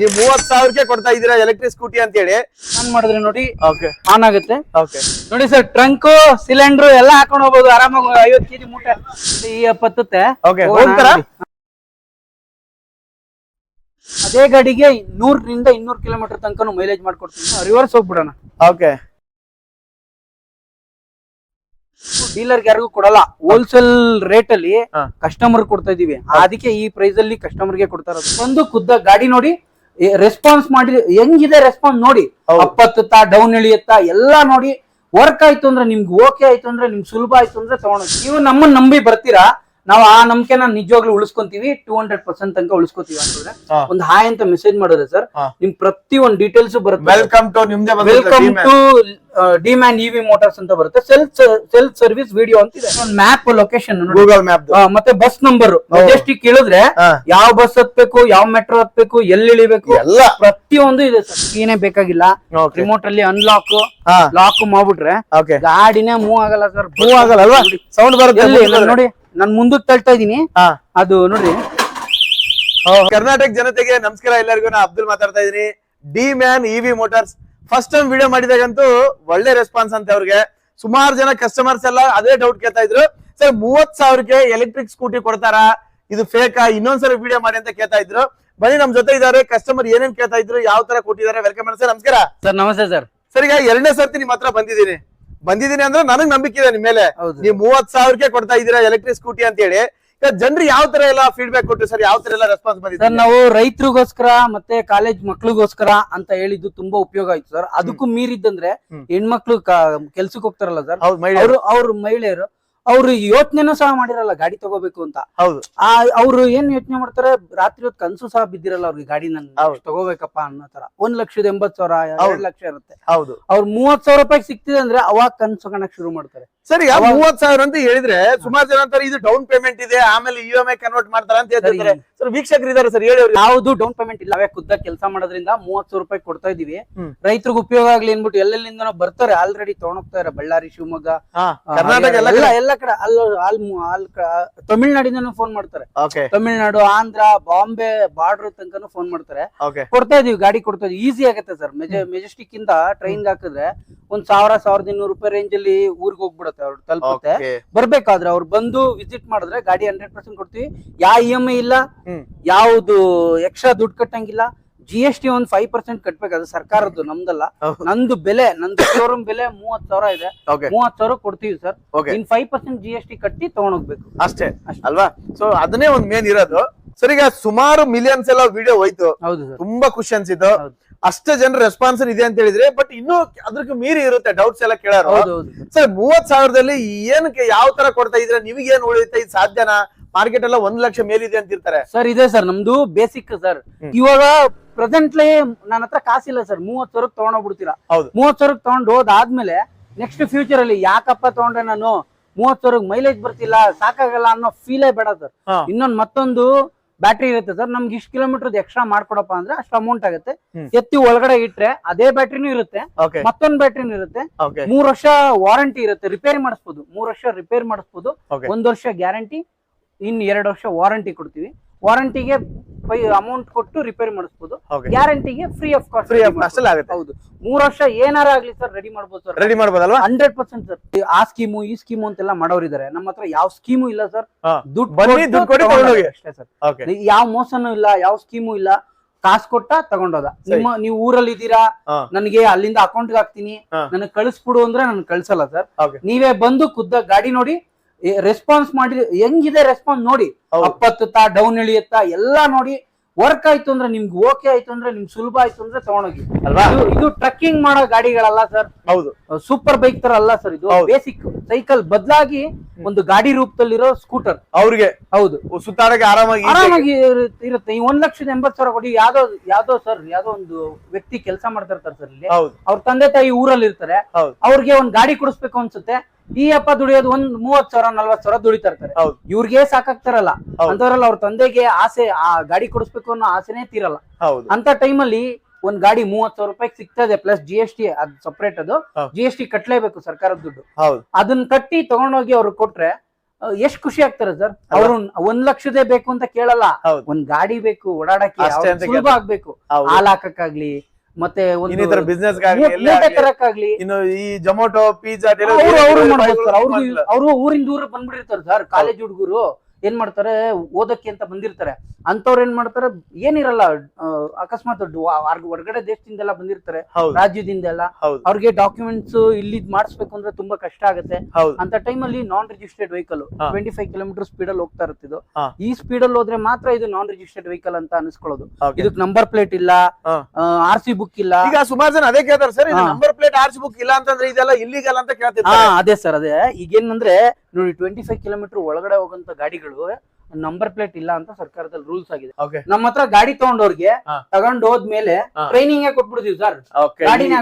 ನೀವು ಮೂವತ್ ಸಾವಿರಕ್ಕೆ ಕೊಡ್ತಾ ಇದೀರಾ ಎಲೆಕ್ಟ್ರಿಕ್ ಸ್ಕೂಟಿ ಅಂತ ಹೇಳಿ ಆನ್ ಮಾಡಿದ್ರೆ ನೋಡಿ. ಓಕೆ ಆನ್ ಆಗುತ್ತೆ. ಓಕೆ ನೋಡಿ ಸರ್ ಟ್ರಂಕ್ ಸಿಲಿಂಡರ್ ಎಲ್ಲ ಹಾಕೊಂಡು ಹೋಗ್ಬೋದು. ಆರಾಮಾಗಿ ಐವತ್ತು ಕೆಜಿ ಮೂಟೆ ಈ ಹೋಗ್ತಾರಾ? ನೋಡಿ. ಅದೇ ಗಾಡಿಗೆ ನೂರರಿಂದ ಇನ್ನೂರು ಕಿಲೋಮೀಟರ್ ತನಕ ಮೈಲೇಜ್ ಮಾಡ್ಕೊಡ್ತೀನಿ. ರಿವರ್ಸ್ ಹೋಗ್ಬಿಡೋಣ. ಓಕೆ ಡೀಲರ್ ಯಾರಿಗೂ ಕೊಡಲ್ಲ. ಹೋಲ್ಸೇಲ್ ರೇಟ್ ಅಲ್ಲಿ. ಕಸ್ಟಮರ್ ಕೊಡ್ತಾ ಇದೀವಿ. ಅದಕ್ಕೆ ಈ ಪ್ರೈಸ್ ಅಲ್ಲಿ ಕಸ್ಟಮರ್ಗೆ ಕೊಡ್ತಾ ಇರೋದು. ಒಂದು ಖುದ್ದ ಗಾಡಿ ನೋಡಿ ರೆಸ್ಪಾನ್ಸ್ ಮಾಡಿ ಹೆಂಗಿದೆ ರೆಸ್ಪಾನ್ಸ್ ನೋಡಿ. ಅಪ್ಪತ್ತಾ ಅಪ್ಪತ್ತುತ್ತಾ ಡೌನ್ ಇಳಿಯುತ್ತಾ ಎಲ್ಲಾ ನೋಡಿ. ವರ್ಕ್ ಆಯ್ತು ಅಂದ್ರೆ ನಿಮ್ಗೆ ಓಕೆ ಆಯ್ತು ಅಂದ್ರೆ ನಿಮ್ಗೆ ಸುಲಭ ಆಯ್ತು ಅಂದ್ರೆ ತಗೊಂಡು ನೀವು ನಮ್ಮನ್ನ ನಂಬಿ ಬರ್ತೀರಾ? ನಾವು ಆ ನಂಬಿಕೆನ ನಿಜವಾಗ್ಲೂ ಉಳಿಸ್ಕೊಂತೀವಿ ಟೂ ಹಂಡ್ರೆಡ್ ಪರ್ಸೆಂಟ್ ತನಕ ಉಳಿಸ್ಕೊತೀವಿ ಅಂತಂದ್ರೆ. ಒಂದು ಹಾಯ್ ಅಂತ ಮೆಸೇಜ್ ಮಾಡಿದ್ರೆ ಸರ್. ನಿಮ್ ಪ್ರತಿ ಒಂದ್ ಡೀಟೇಲ್ಸ್ ಬರುತ್ತೆ ವೆಲ್ಕಮ್ ಟು ನಿಮ್ದೇ welcome to D man EV motors ಅಂತ ಬರುತ್ತೆ. ಸೆಲ್ಫ್ ಸೆಲ್ಫ್ ಸರ್ವಿಸ್ ವಿಡಿಯೋ ಅಂತ ಇದೆ. ಒಂದು ಮ್ಯಾಪ್ ಲೊಕೇಶನ್ ಗೂಗಲ್ ಮ್ಯಾಪ್ ಮತ್ತೆ ಬಸ್ ನಂಬರ್ ಜಸ್ಟ್ ಕೇಳಿದ್ರೆ. ಯಾವ ಬಸ್ ಹತ್ಬೇಕು ಯಾವ ಮೆಟ್ರೋ ಹತ್ಬೇಕು ಎಲ್ಲಿ ಇಳಿಬೇಕು ಎಲ್ಲ. ಪ್ರತಿಯೊಂದು ಇದೆ ಸರ್ ಏನೇ ಬೇಕಾಗಿಲ್ಲ. ರಿಮೋಟ್ ಅಲ್ಲಿ ಅನ್ಲಾಕ್ ಲಾಕ್ ಮಾಡ್ಬಿಟ್ರೆ ಗಾಡಿನೇ ಮೂವ್ ಆಗಲ್ಲ ಸರ್ ಮೂವ್ ಆಗಲ್ಲ ಸೌಂಡ್ ಬರುತ್ತೆ. ನೋಡಿ. ನಾನ್ ಮುಂದಕ್ಕೆ ತಳ್ತಾ ಇದೀನಿ. ಹಾ. ಅದು ನೋಡಿ ಕರ್ನಾಟಕ ಜನತೆಗೆ ನಮಸ್ಕಾರ ಎಲ್ಲರಿಗೂ ನಾ ಅಬ್ದುಲ್ ಮಾತಾಡ್ತಾ ಇದೀನಿ. D man EV motors first time video ಮಾಡಿದಾಗಂತೂ ಒಳ್ಳೆ ರೆಸ್ಪಾನ್ಸ್ ಅಂತ ಅವ್ರಿಗೆ. ಸುಮಾರು ಜನ ಕಸ್ಟಮರ್ಸ್ ಎಲ್ಲ ಅದೇ ಡೌಟ್ ಕೇಳ್ತಾ ಇದ್ರು. ಸರ್ ಮೂವತ್ ಸಾವಿರಕ್ಕೆ ಎಲೆಕ್ಟ್ರಿಕ್ ಸ್ಕೂಟಿ ಕೊಡ್ತಾರಾ? ಇದು ಫೇಕಾ ಇನ್ನೊಂದ್ಸರಿ ವಿಡಿಯೋ ಮಾಡಿ ಅಂತ ಕೇಳ್ತಾ ಇದ್ರು. ಬನ್ನಿ ನಮ್ ಜೊತೆ ಇದಾರೆ ಕಸ್ಟಮರ್ ಏನೇನ್ ಕೇಳ್ತಾ ಇದ್ರು ಯಾವ ತರ ಕೊಟ್ಟಿದ್ದಾರೆ ವೆಲ್ಕಮ್ ಸರ್ ನಮಸ್ಕಾರ. ಸರ್ ನಮಸ್ತೆ ಸರ್. ಸರ್ ಈಗ ಎರಡನೇ ಸರ್ತಿ ನಿಮ್ ಹತ್ರ ಬಂದಿದ್ದೀನಿ. ಬಂದಿದ್ದೀನಿ ಅಂದ್ರೆ ನನಗ್ ನಂಬಿಕೆ ಇದೆ ನಿಮ್ ಮೇಲೆ. ನೀವು ಮೂವತ್ ಸಾವಿರಕ್ಕೆ ಕೊಡ್ತಾ ಇದೀರಾ ಎಲೆಕ್ಟ್ರಿಕ್ ಸ್ಕೂಟಿ ಅಂತ ಹೇಳಿ ಈಗ ಜನರು ಯಾವ ತರ ಎಲ್ಲ ಫೀಡ್ಬ್ಯಾಕ್ ಕೊಟ್ಟು ಸರ್? ಯಾವ ತರ ಎಲ್ಲ ರೆಸ್ಪಾನ್ಸ್ ಬಂದಿದೆ ಸರ್ ನಾವು ರೈತರಿಗೋಸ್ಕರ ಮತ್ತೆ ಕಾಲೇಜ್ ಮಕ್ಳಿಗೋಸ್ಕರ ಅಂತ ಹೇಳಿದ್ದು ತುಂಬಾ ಉಪಯೋಗ ಆಯ್ತು ಸರ್. ಅದಕ್ಕೂ ಮೀರಿದ್ದಂದ್ರೆ. ಹೆಣ್ಮಕ್ಳು ಕೆಲ್ಸಕ್ಕೆ ಹೋಗ್ತಾರಲ್ಲ ಸರ್. ಅವರು ಅವ್ರ ಮಹಿಳೆಯರು ಅವ್ರು ಯೋಚನೆನೂ ಸಹ ಮಾಡಿರಲ್ಲ ಗಾಡಿ ತಗೋಬೇಕು ಅಂತ. ಹೌದು. ಆ ಅವ್ರು ಏನ್ ಯೋಚನೆ ಮಾಡ್ತಾರೆ ರಾತ್ರಿ ಹೊತ್ತು ಕನ್ಸು ಸಹ ಬಿದ್ದಿರಲ್ಲ ಅವ್ರಿಗೆ ಗಾಡಿ ನನ್ ತಗೋಬೇಕಪ್ಪ ಅನ್ನೋ ತರ. ಒಂದ್ ಲಕ್ಷದ ಎಂಬತ್ ಸಾವಿರ. ಎರಡ್ ಲಕ್ಷ ಇರುತ್ತೆ. ಹೌದು. ಅವ್ರು ಮೂವತ್ ಸಾವಿರ ರೂಪಾಯಿ ಸಿಕ್ತಿದೆ ಅಂದ್ರೆ ಅವಾಗ ಕನ್ಸು ಕಣಕ್ ಶುರು ಮಾಡ್ತಾರೆ. ಸರಿ ಮೂವತ್ ಸಾವಿರ ಅಂತ ಹೇಳಿದ್ರೆ ಸುಮಾರು ಜನ ಅಂತಾರೆ ಇದು ಡೌನ್ ಪೇಮೆಂಟ್ ಇದೆ ಆಮೇಲೆ ಇ ಎಂ ಐ ಕನ್ವರ್ಟ್ ಮಾಡ್ತಾರೆ ಅಂತ ಹೇಳ್ತಾರೆ ಸರ್ ವೀಕ್ಷಕರು ಇದಾರೆ ಸರ್ ಹೇಳಿ ಯಾವ್ದು ಡೌನ್ ಪೇಮೆಂಟ್ ಇಲ್ಲ ಅವೇ ಖುದ್ದ ಕೆಲಸ ಮಾಡೋದ್ರಿಂದ ಮೂವತ್ ಸಾವಿರ ರೂಪಾಯಿ ಕೊಡ್ತಾ ಇದೀವಿ. ರೈತರಿಗೆ ಉಪಯೋಗ ಆಗ್ಲಿ ಅನ್ಬಿಟ್ಟು ಎಲ್ಲೆಲ್ಲಿಂದ ಬರ್ತಾರೆ ಆಲ್ರೆಡಿ ತಗೊಂಡೋಗ್ತಾರೆ ಬಳ್ಳಾರಿ ಶಿವಮೊಗ್ಗ ಕರ್ನಾಟಕ ಎಲ್ಲ ಕಡೆ ಅಲ್ಲಿ ಅಲ್ಲಿ ಅಲ್ಲಿ ತಮಿಳ್ನಾಡಿಂದನೂ ಫೋನ್ ಮಾಡ್ತಾರೆ. ಓಕೆ ತಮಿಳ್ನಾಡು ಆಂಧ್ರ ಬಾಂಬೆ ಬಾರ್ಡರ್ ತನಕನೂ ಫೋನ್ ಮಾಡ್ತಾರೆ. ಓಕೆ ಕೊಡ್ತಾ ಇದೀವಿ ಗಾಡಿ ಕೊಡ್ತಾ ಇದೀವಿ. ಈಸಿ ಆಗುತ್ತೆ ಸರ್ ಮೆಜೆಸ್ಟಿಕ್ ಇಂದ ಟ್ರೈನ್ ಹಾಕಿದ್ರೆ ಒಂದ್ ಸಾವಿರ ಸಾವಿರದ ಇನ್ನೂರು ರೂಪಾಯಿ ರೇಂಜ್ ಅಲ್ಲಿ ಊರಿಗೆ ಹೋಗ್ಬಿಡುತ್ತೆ ಅವ್ರು ತಲುಪುತ್ತೆ. ಬರ್ಬೇಕಾದ್ರೆ ಅವ್ರು ಬಂದು ವಿಸಿಟ್ ಮಾಡಿದ್ರೆ ಗಾಡಿ ಹಂಡ್ರೆಡ್ ಪರ್ಸೆಂಟ್ ಕೊಡ್ತೀವಿ. ಯಾವ ಇ ಎಂ ಐ ಇಲ್ಲ ಯಾವ್ದು ಎಕ್ಸ್ಟ್ರಾ ದುಡ್ಡು ಕಟ್ಟಂಗಿಲ್ಲ. ಜಿ ಎಸ್ ಟಿ ಒಂದ್ ಫೈವ್ ಪರ್ಸೆಂಟ್ ಕಟ್ಬೇಕು ಅದು ಸರ್ಕಾರದ್ದು ನಮ್ದಲ್ಲ. ನಂದು ಬೆಲೆ ನಂದು ಶೋರೂಮ್ ಬೆಲೆ ಮೂವತ್ ಸಾವಿರ ಇದೆ. ಮೂವತ್ ಸಾವಿರ ಕೊಡ್ತೀವಿ sir in five percent G S T ಕಟ್ಟಿ ತಗೊಂಡೋಗ್ಬೇಕು. ಅಷ್ಟೇ. ಅಷ್ಟೇ. ಅಲ್ವಾ? ಸೊ ಅದನ್ನೇ ಒಂದ್ ಮೇನ್ ಇರೋದು. ಸರ್ ಈಗ ಸುಮಾರು ಮಿಲಿಯನ್ಸ್ ಎಲ್ಲ ವಿಡಿಯೋ ಹೋಯ್ತು. ಹೌದು ತುಂಬಾ ಖುಷಿ ಅನ್ಸಿತ್ತು. ಅಷ್ಟೇ ಜನರ ರೆಸ್ಪಾನ್ಸ್ ಇದೆ ಅಂತ ಹೇಳಿದ್ರೆ ಬಟ್ ಇನ್ನು ಅದಕ್ಕೆ ಮೀರಿ ಇರುತ್ತೆ ಡೌಟ್ಸ್ ಎಲ್ಲ ಕೇಳಾರು. ಸರ್ ಮೂವತ್ ಸಾವಿರದಲ್ಲಿ ಏನಕ್ಕೆ ಯಾವ ತರ ಕೊಡ್ತಾ ಇದ್ರೆ ನಿಮಗೆ ಏನ್ ಉಳಿಯುತ್ತೆ? ಇದು ಸಾಧ್ಯನಾ? ಮಾರ್ಕೆಟ್ ಎಲ್ಲ ಒಂದ್ ಲಕ್ಷ ಮೇಲಿದೆ ಅಂತಿರ್ತಾರೆ. ಸರ್ ಇದೆ ಸರ್ ನಮ್ದು ಬೇಸಿಕ್ ಸರ್ ಇವಾಗ ಪ್ರೆಸೆಂಟ್ಲಿ ನನ್ನ ಹತ್ರ ಕಾಸಿಲ್ಲ ಸರ್ ಮೂವತ್ ಸಾವಿರಕ್ಕೆ ತಗೊಂಡೋಗ್ಬಿಡ್ತೀರಾ? ಮೂವತ್ ಸಾವಿರಕ್ಕೆ ತಗೊಂಡು ಹೋದಾದ್ಮೇಲೆ ನೆಕ್ಸ್ಟ್ ಫ್ಯೂಚರ್ ಅಲ್ಲಿ ಯಾಕಪ್ಪ ತಗೊಂಡ್ರೆ ನಾನು? ಮೂವತ್ ಸಾವಿರಕ್ಕೆ ಮೈಲೇಜ್ ಬರ್ತಿಲ್ಲ ಸಾಕಾಗಲ್ಲ ಅನ್ನೋ ಫೀಲೇ ಬೇಡ ಸರ್ ಇನ್ನೊಂದು ಮತ್ತೊಂದು ಬ್ಯಾಟ್ರಿ ಇರುತ್ತೆ ಸರ್ ನಮ್ಗೆ ಇಷ್ಟು ಕಿಲೋಮೀಟರ್ ಎಕ್ಸ್ಟ್ರಾ ಮಾಡ್ಕೊಡಪ್ಪ ಅಂದ್ರೆ ಅಷ್ಟು ಅಮೌಂಟ್ ಆಗುತ್ತೆ. ಎತ್ತಿ ಒಳಗಡೆ ಇಟ್ರೆ ಅದೇ ಬ್ಯಾಟ್ರಿನೂ ಇರುತ್ತೆ. ಮತ್ತೊಂದು ಬ್ಯಾಟ್ರಿನೂ ಇರುತ್ತೆ. ಮೂರ್ ವರ್ಷ ವಾರಂಟಿ ಇರುತ್ತೆ. ರಿಪೇರಿ ಮಾಡಿಸ್ಬೋದು. ಮೂರ್ ವರ್ಷ ರಿಪೇರ್ ಮಾಡಿಸ್ಬೋದು. ಒಂದ್ ವರ್ಷ ಗ್ಯಾರಂಟಿ ಇನ್ ಎರಡು ವರ್ಷ ವಾರಂಟಿ ಕೊಡ್ತೀವಿ. ವಾರಂಟಿಗೆ ಅಮೌಂಟ್ ಕೊಟ್ಟು ರಿಪೇರಿ ಮಾಡಿಸಬಹುದು ಗ್ಯಾರಂಟಿಗೆ free of cost free of cost ಆಗುತ್ತೆ. ಹೌದು. ಮೂರ್ ವರ್ಷ ಏನಾರ ಆಗ್ಲಿ ಸರ್ ರೆಡಿ ಮಾಡಬಹುದು ಸರ್ ರೆಡಿ ಮಾಡ್ಬೋದಲ್ವಾ? ಹಂಡ್ರೆಡ್ ಪರ್ಸೆಂಟ್ ಸರ್ ಆ ಸ್ಕೀಮು ಈ ಸ್ಕೀಮು ಅಂತೆಲ್ಲ ಮಾಡೋರಿದ್ದಾರೆ. ನಮ್ಮ ಹತ್ರ ಯಾವ ಸ್ಕೀಮು ಇಲ್ಲ ಸರ್. ದುಡ್ಡು. ಅಷ್ಟೇ ಸರ್ ಯಾವ ಮೋಸನೂ ಇಲ್ಲ ಯಾವ ಸ್ಕೀಮು ಇಲ್ಲ. ಕಾಸು ಕೊಟ್ಟ ತಗೊಂಡೋದ. ನಿಮ್ಮ ನೀವು ಊರಲ್ಲಿ ಇದ್ದೀರಾ. ನನಗೆ ಅಲ್ಲಿಂದ ಅಕೌಂಟ್ ಹಾಕ್ತೀನಿ. ನನಗೆ ಕಳಿಸ್ಬಿಡು ಅಂದ್ರೆ ನಾನು ಕಳ್ಸಲ್ಲ ಸರ್ ನೀವೇ ಬಂದು ಖುದ್ದ ಗಾಡಿ ನೋಡಿ ರೆಸ್ಪಾನ್ಸ್ ಮಾಡಿ ಹೆಂಗಿದೆ ರೆಸ್ಪಾನ್ಸ್ ನೋಡಿ. ಅಪ್ಪತ್ತುತ್ತಾ ಡೌನ್ ಇಳಿಯುತ್ತಾ ಎಲ್ಲಾ ನೋಡಿ. ವರ್ಕ್ ಆಯ್ತು ಅಂದ್ರೆ ನಿಮ್ಗೆ ಓಕೆ ಆಯ್ತು ಅಂದ್ರೆ ನಿಮ್ಗೆ ಸುಲಭ ಆಯ್ತು ಅಂದ್ರೆ ತಗೊಂಡೋಗಿ. ಅಲ್ವಾ? ಇದು ಟ್ರಕ್ಕಿಂಗ್ ಮಾಡೋ ಗಾಡಿಗಳಲ್ಲ ಸರ್ ಹೌದು. ಸೂಪರ್ ಬೈಕ್ ತರ ಅಲ್ಲ ಸರ್ ಇದು. ಬೇಸಿಕ್ ಸೈಕಲ್ ಬದಲಾಗಿ ಒಂದು ಗಾಡಿ ರೂಪದಲ್ಲಿರೋ ಸ್ಕೂಟರ್ ಅವ್ರಿಗೆ. ಹೌದು. ಸುತ್ತಾಡಕ್ಕೆ ಆರಾಮಾಗಿ ಆರಾಮಾಗಿ ಇರು- ಇರುತ್ತೆ. ಈ ಒಂದ್ ಲಕ್ಷದ ಎಂಬತ್ ಸಾವಿರ ಕೊಡಿ. ಯಾವ್ದೋ ಯಾವ್ದೋ ಸರ್ ಯಾವ್ದೋ ಒಂದು ವ್ಯಕ್ತಿ ಕೆಲಸ ಮಾಡ್ತಾ ಇರ್ತಾರೆ ಸರ್ ಇಲ್ಲಿ. ಹೌದು. ಅವ್ರ ತಂದೆ ತಾಯಿ ಊರಲ್ಲಿ ಇರ್ತಾರೆ ಅವ್ರಿಗೆ ಒಂದ್ ಗಾಡಿ ಕೊಡಿಸ್ಬೇಕು ಅನ್ಸುತ್ತೆ. ಈ ಅಪ್ಪ ದುಡಿಯೋದು ಒಂದ್ ಮೂವತ್ ಸಾವಿರ ನಲ್ವತ್ ಸಾವಿರ ದುಡಿತಾ ಇರ್ತಾರೆ. ಇವ್ರಿಗೆ ಸಾಕಾಗ್ತಾರಲ್ಲ. ಅಂತವ್ರಲ್ಲ ಅವ್ರ ತಂದೆಗೆ ಆಸೆ ಆ ಗಾಡಿ ಕೊಡಿಸ್ಬೇಕು ಅನ್ನೋ ಆಸೆನೇ ತೀರಲ್ಲ. ಅಂತ ಟೈಮಲ್ಲಿ ಒಂದ್ ಗಾಡಿ ಮೂವತ್ ಸಾವಿರ ರೂಪಾಯಿ ಸಿಗ್ತದೆ ಪ್ಲಸ್ ಜಿ ಎಸ್ ಟಿ ಅದ್ ಸಪರೇಟ್ ಅದು. ಜಿ ಎಸ್ ಟಿ ಕಟ್ಲೇಬೇಕು ಸರ್ಕಾರದ ದುಡ್ಡು. ಅದನ್ನ ಕಟ್ಟಿ ತಗೊಂಡೋಗಿ ಅವ್ರು ಕೊಟ್ರೆ ಎಷ್ಟ್ ಖುಷಿ ಆಗ್ತಾರೆ ಸರ್? ಅವ್ರು ಒಂದ್ ಲಕ್ಷದೇ ಬೇಕು ಅಂತ ಕೇಳಲ್ಲ. ಒಂದ್ ಗಾಡಿ ಬೇಕು ಓಡಾಡಕ್ಕೆ ಸುಲಭ. ಆಗ್ಬೇಕು. ಹಾಲ್ ಹಾಕಕ್ಕಾಗ್ಲಿ ಮತ್ತೆ ಒಂದು ಇನ್ನಿತರ ಬಿಸ್ನೆಸ್ ತರಕ್ಕಾಗ್ಲಿ ಇನ್ನು ಈ ಜೊಮೊಟೊ ಪಿಜ್ಜಾ ಅವ್ರು ಅವ್ರು ಮಾಡ್ಬೋದು ಸರ್ ಅವ್ರಿಗೆ ಅವ್ರು ಊರಿಂದ ದೂರ ಬಂದ್ಬಿಟ್ಟಿರ್ತಾರೆ ಸರ್ ಕಾಲೇಜ್ ಹುಡುಗರು. ಏನ್ ಮಾಡ್ತಾರೆ ಓದಕ್ಕೆ ಅಂತ ಬಂದಿರ್ತಾರೆ. ಅಂತವ್ರು ಏನ್ ಮಾಡ್ತಾರೆ ಏನಿರಲ್ಲ ಅಕಸ್ಮಾತ್ ಹೊರಗಡೆ ದೇಶದಿಂದ ಎಲ್ಲ ಹೊರ್ಗಡೆ ದೇಶದಿಂದೆಲ್ಲ ಬಂದಿರ್ತಾರೆ ರಾಜ್ಯದಿಂದ ರಾಜ್ಯದಿಂದೆಲ್ಲ. ಅವ್ರಿಗೆ ಡಾಕ್ಯುಮೆಂಟ್ಸ್ ಇಲ್ಲಿ ಮಾಡಿಸ್ಬೇಕು ಅಂದ್ರೆ ತುಂಬಾ ಕಷ್ಟ ಆಗುತ್ತೆ. ಅಂತ ಟೈಮಲ್ಲಿ non registered vehicle. Twenty five kilometre speed ಅಲ್ಲಿ ಹೋಗ್ತಾ ಇರ್ತಿದ್ದು. ಈ ಸ್ಪೀಡ್ ಅಲ್ಲಿ ಹೋದ್ರೆ ಮಾತ್ರ ಇದು ನಾನ್ ರಿಜಿಸ್ಟರ್ಡ್ ವೆಹಿಕಲ್ ಅಂತ ಅನ್ಸ್ಕೊಳ್ಳೋದು. ಇದಕ್ ನಂಬರ್ ಪ್ಲೇಟ್ ಇಲ್ಲ. ಆರ್ ಸಿ ಬುಕ್ ಇಲ್ಲ. ಈಗ ಸುಮಾರು ಜನ ಅದೇ ಕೇಳ್ತಾರೆ sir. Number plate R C book ಇಲ್ಲ ಅಂತಂದ್ರೆ ಇದೆಲ್ಲ ಇಲ್ಲಿಗಲ್ ಅಂತ ಕೇಳ್ತಿದ್ದೆ ಅದೇ ಸರ್ ಅದೇ. ಈಗೇನಂದ್ರೆ ನೋಡಿ ಟ್ವೆಂಟಿ ಫೈವ್ ಕಿಲೋಮೀಟರ್ ಒಳಗಡೆ ಹೋಗಂತ ಗಾಡಿಗಳು ನಂಬರ್ ಪ್ಲೇಟ್ ಇಲ್ಲ ಅಂತ ಸರ್ಕಾರದಲ್ಲಿ ರೂಲ್ಸ್ ಆಗಿದೆ. ನಮ್ಮ ಹತ್ರ ಗಾಡಿ ತಗೊಂಡವ್ರಿಗೆ ತಗೊಂಡ್ ಹೋದ್ಮೇಲೆ. ಟ್ರೈನಿಂಗ್ ಕೊಟ್ಬಿಡ್ತೀವಿ ಸರ್ ಗಾಡಿನೇ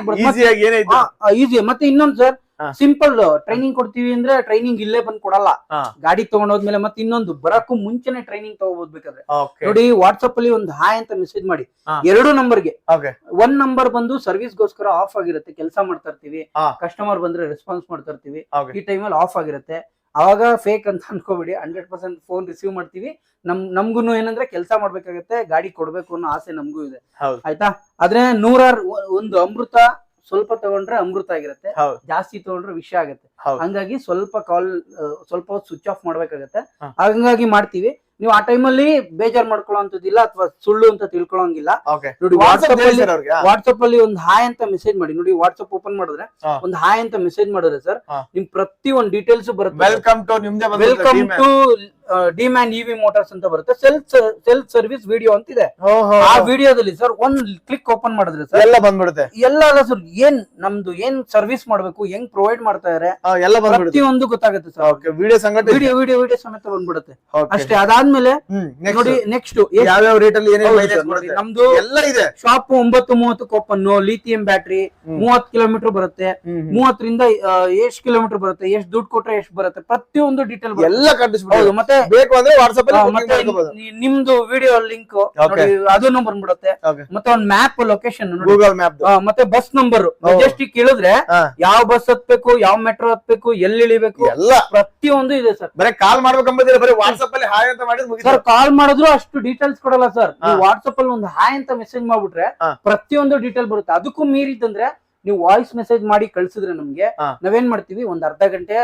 ಈಸಿ ಮತ್ತೆ ಇನ್ನೊಂದು ಸರ್ ಸಿಂಪಲ್ ಟ್ರೈನಿಂಗ್ ಕೊಡ್ತೀವಿ ಅಂದ್ರೆ ಟ್ರೈನಿಂಗ್ ಇಲ್ಲೇ ಬಂದ್ ಕೊಡಲ್ಲ. ಗಾಡಿ ಗಾಡಿ ತಗೊಂಡೋದ್ಮೇಲೆ ಮತ್ತೆ ಇನ್ನೊಂದು ಬರಕ್ಕೂ ಮುಂಚೆನೆ ಟ್ರೈನಿಂಗ್ ತಗೋಬಹುದು ಬೇಕಾದ್ರೆ ನೋಡಿ ವಾಟ್ಸ್ಆಪ್ ಅಲ್ಲಿ ಒಂದು ಹಾಯ್ ಅಂತ ಮೆಸೇಜ್ ಮಾಡಿ. ಎರಡು ನಂಬರ್ಗೆ ಓಕೆ ಒಂದ್ ನಂಬರ್ ಬಂದು ಸರ್ವಿಸ್ ಗೋಸ್ಕರ ಆಫ್ ಆಗಿರುತ್ತೆ. ಕೆಲಸ ಮಾಡ್ತಾ ಇರ್ತೀವಿ. ಕಸ್ಟಮರ್ ಬಂದ್ರೆ ರೆಸ್ಪಾನ್ಸ್ ಮಾಡ್ತಾ ಇರ್ತೀವಿ. ಈ ಟೈಮಲ್ಲಿ ಆಫ್ ಆಗಿರುತ್ತೆ. ಅವಾಗ ಫೇಕ್ ಅಂತ ಅನ್ಕೋಬೇಡಿ. ಹಂಡ್ರೆಡ್ ಪರ್ಸೆಂಟ್ ಫೋನ್ ರಿಸೀವ್ ಮಾಡ್ತೀವಿ. ನಮ್ ನಮ್ಗೂ ಏನಂದ್ರೆ ಕೆಲಸ ಮಾಡ್ಬೇಕಾಗತ್ತೆ ಗಾಡಿ ಕೊಡ್ಬೇಕು ಅನ್ನೋ ಆಸೆ ನಮಗೂ ಇದೆ. ಆಯ್ತಾ? ಆದ್ರೆ ನೂರಾರು ಒಂದು ಅಮೃತ ಸ್ವಲ್ಪ ತಗೊಂಡ್ರೆ ಅಮೃತ ಆಗಿರುತ್ತೆ. ಜಾಸ್ತಿ ತಗೊಂಡ್ರೆ ವಿಷ ಆಗುತ್ತೆ. ಹಂಗಾಗಿ ಸ್ವಲ್ಪ ಕಾಲ್ ಸ್ವಲ್ಪ ಹೊತ್ತು ಸ್ವಿಚ್ ಆಫ್ ಮಾಡ್ಬೇಕಾಗತ್ತೆ. ಹಂಗಾಗಿ ಮಾಡ್ತೀವಿ. ನೀವು ಆ ಟೈಮಲ್ಲಿ ಬೇಜಾರ್ ಮಾಡ್ಕೊಳ್ಳೋಂಥದ್ದಿಲ್ಲ ಅಥವಾ ಸುಳ್ಳು ಅಂತ ತಿಳ್ಕೊಳ್ಳೋಂಗಿಲ್ಲ. ನೋಡಿ ವಾಟ್ಸ್ಆಪ್ ಅಲ್ಲಿ ವಾಟ್ಸ್ಆಪ್ ಅಲ್ಲಿ ಒಂದು ಹಾಯ್ ಅಂತ ಮೆಸೇಜ್ ಮಾಡಿ. ನೋಡಿ ವಾಟ್ಸ್ಆಪ್ ಓಪನ್ ಮಾಡಿದ್ರೆ. ಒಂದು ಹಾಯ್ ಅಂತ ಮೆಸೇಜ್ ಮಾಡಿದ್ರೆ ಸರ್. ನಿಮ್ ಪ್ರತಿ ಒಂದು ಡೀಟೇಲ್ಸ್ ಬರುತ್ತೆ ವೆಲ್ಕಮ್ ಟು ನಿಮ್ದೇ welcome to D man EV motors ಅಂತ ಬರುತ್ತೆ. ಸೆಲ್ಫ್ ಸೆಲ್ಫ್ ಸರ್ವಿಸ್ ವಿಡಿಯೋ ಅಂತಿದೆ ಆ ವಿಡಿಯೋದಲ್ಲಿ ಸರ್ ಒಂದ್ ಕ್ಲಿಕ್ ಓಪನ್ ಮಾಡಿದ್ರೆ ಸರ್ ಎಲ್ಲ ಬಂದ್ಬಿಡುತ್ತೆ. ಎಲ್ಲ ಸರ್ ಏನ್ ನಮ್ದು ಏನ್ ಸರ್ವಿಸ್ ಮಾಡ್ಬೇಕು ಹೆಂಗ್ ಪ್ರೊವೈಡ್ ಮಾಡ್ತಾ ಇದಾರೆ ಎಲ್ಲ ಪ್ರತಿಯೊಂದು ಗೊತ್ತಾಗುತ್ತೆ ಸರ್ ವಿಡಿಯೋ ಸಂಗತಿ. ವಿಡಿಯೋ ವಿಡಿಯೋ ವಿಡಿಯೋ ಸಮೇತ ಬಂದ್ಬಿಡುತ್ತೆ. ಅಷ್ಟೇ ಅದಾದ್ಮೇಲೆ ನೋಡಿ ನೆಕ್ಸ್ಟ್ ಯಾವ್ಯಾವ ರೇಟ್ ಅಲ್ಲಿ ನಮ್ದು ಎಲ್ಲ ಇದೆ. ಶಾಪ್ ಒಂಬತ್ತು ಮೂವತ್ತಕ್ಕೆ ಓಪನ್ ಲಿಥಿಯಂ ಬ್ಯಾಟ್ರಿ ಮೂವತ್ತು ಮೂವತ್ ಕಿಲೋಮೀಟರ್ ಬರುತ್ತೆ. ಮೂವತ್ತರಿಂದ ಎಷ್ಟ್ ಕಿಲೋಮೀಟರ್ ಬರುತ್ತೆ ಎಷ್ಟ್ ದುಡ್ಡು ಕೊಟ್ಟರೆ ಎಷ್ಟು ಬರುತ್ತೆ ಪ್ರತಿಯೊಂದು ಡೀಟೇಲ್ ಎಲ್ಲ ಕಟ್ಟಿಸ್ಬಿಟ್ಟು ಮತ್ತೆ ಬೇಕು ಅಂದ್ರೆ ವಾಟ್ಸ್ಆಪ್ ಅಲ್ಲಿ ನಿಮ್ದು ವಿಡಿಯೋ ಲಿಂಕ್ ಅದು ಅದನ್ನು ಬಂದ್ಬಿಡುತ್ತೆ Okay. ಮತ್ತೆ ಒಂದ್ ಮ್ಯಾಪ್ ಲೊಕೇಶನ್ ಗೂಗಲ್ ಮ್ಯಾಪ್ ಮತ್ತೆ ಬಸ್ ನಂಬರ್ ಮೆಜೆಸ್ಟಿಕ್ ಕೇಳಿದ್ರೆ ಯಾವ ಬಸ್ ಹತ್ಬೇಕು ಯಾವ ಮೆಟ್ರೋ ಹತ್ಬೇಕು ಎಲ್ಲಿ ಇಳಿಬೇಕು ಎಲ್ಲ. ಪ್ರತಿಯೊಂದು ಇದೆ ಸರ್. ಬರೀ ಕಾಲ್ ಮಾಡ್ಬೇಕಂಬುದಿಲ್ಲ ಬರೀ ವಾಟ್ಸ್ಆಪ್ ಅಲ್ಲಿ ಹಾಯ್ ಅಂತ ಮಾಡಿದ್ರೆ ಮುಗಿತು. ಸರ್ ಕಾಲ್ ಮಾಡಿದ್ರು ಅಷ್ಟು ಡೀಟೇಲ್ಸ್ ಕೊಡಲ್ಲ ಸರ್. ವಾಟ್ಸ್ಆಪ್ ಅಲ್ಲಿ ಒಂದು ಹಾಯ್ ಅಂತ ಮೆಸೇಜ್ ಮಾಡ್ಬಿಟ್ರೆ. ಪ್ರತಿಯೊಂದು ಡೀಟೇಲ್ ಬರುತ್ತೆ. ಅದಕ್ಕೂ ಮೀರಿದಂದ್ರೆ ನೀವು ವಾಯ್ಸ್ ಮೆಸೇಜ್ ಮಾಡಿ ಕಳ್ಸಿದ್ರೆ ನಮ್ಗೆ. ನಾವೇನ್ ಮಾಡ್ತೀವಿ? ಒಂದ್ ಅರ್ಧ ಗಂಟೆ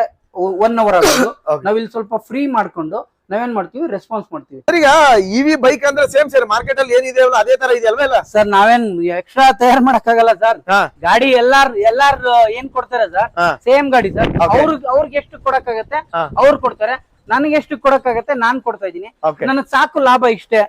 ಒನ್ ಅವರ್ ಆಗೋದು. ನಾವ್ ನಾವಿಲ್ಲಿ ಸ್ವಲ್ಪ ಫ್ರೀ ಮಾಡ್ಕೊಂಡು ನಾವೇನ್ ಮಾಡ್ತೀವಿ ರೆಸ್ಪಾನ್ಸ್ ಮಾಡ್ತೀವಿ. ಸರ್ ಈಗ ಇವಿ ಬೈಕ್ ಅಂದ್ರೆ ಸೇಮ್ ಸರ್ ಮಾರ್ಕೆಟ್ ಅಲ್ಲಿ ಏನಿದೆ ಅದೇ ತರ ಇದೆ ಅಲ್ವಾ ಸರ್ ನಾವೇನ್ ಎಕ್ಸ್ಟ್ರಾ ತಯಾರು ಮಾಡಕ್ಕಾಗಲ್ಲ ಸರ್. ಗಾಡಿ ಎಲ್ಲಾರ್ ಎಲ್ಲಾರ್ ಏನ್ ಕೊಡ್ತಾರೆ ಸರ್? ಸೇಮ್ ಗಾಡಿ ಸರ್. ಅವ್ರ ಅವ್ರಿಗೆ ಅವ್ರಿಗೆ ಎಷ್ಟು ಕೊಡಕ್ಕಾಗತ್ತೆ ಆಗತ್ತೆ ಅವ್ರು ಕೊಡ್ತಾರೆ. ನನಗೆ ಎಷ್ಟು ಕೊಡಕ್ಕಾಗತ್ತೆ ನಾನ್ ಕೊಡ್ತಾ ಇದೀನಿ ನನ್ನ ಸಾಕು ಲಾಭ ಇಷ್ಟೇ.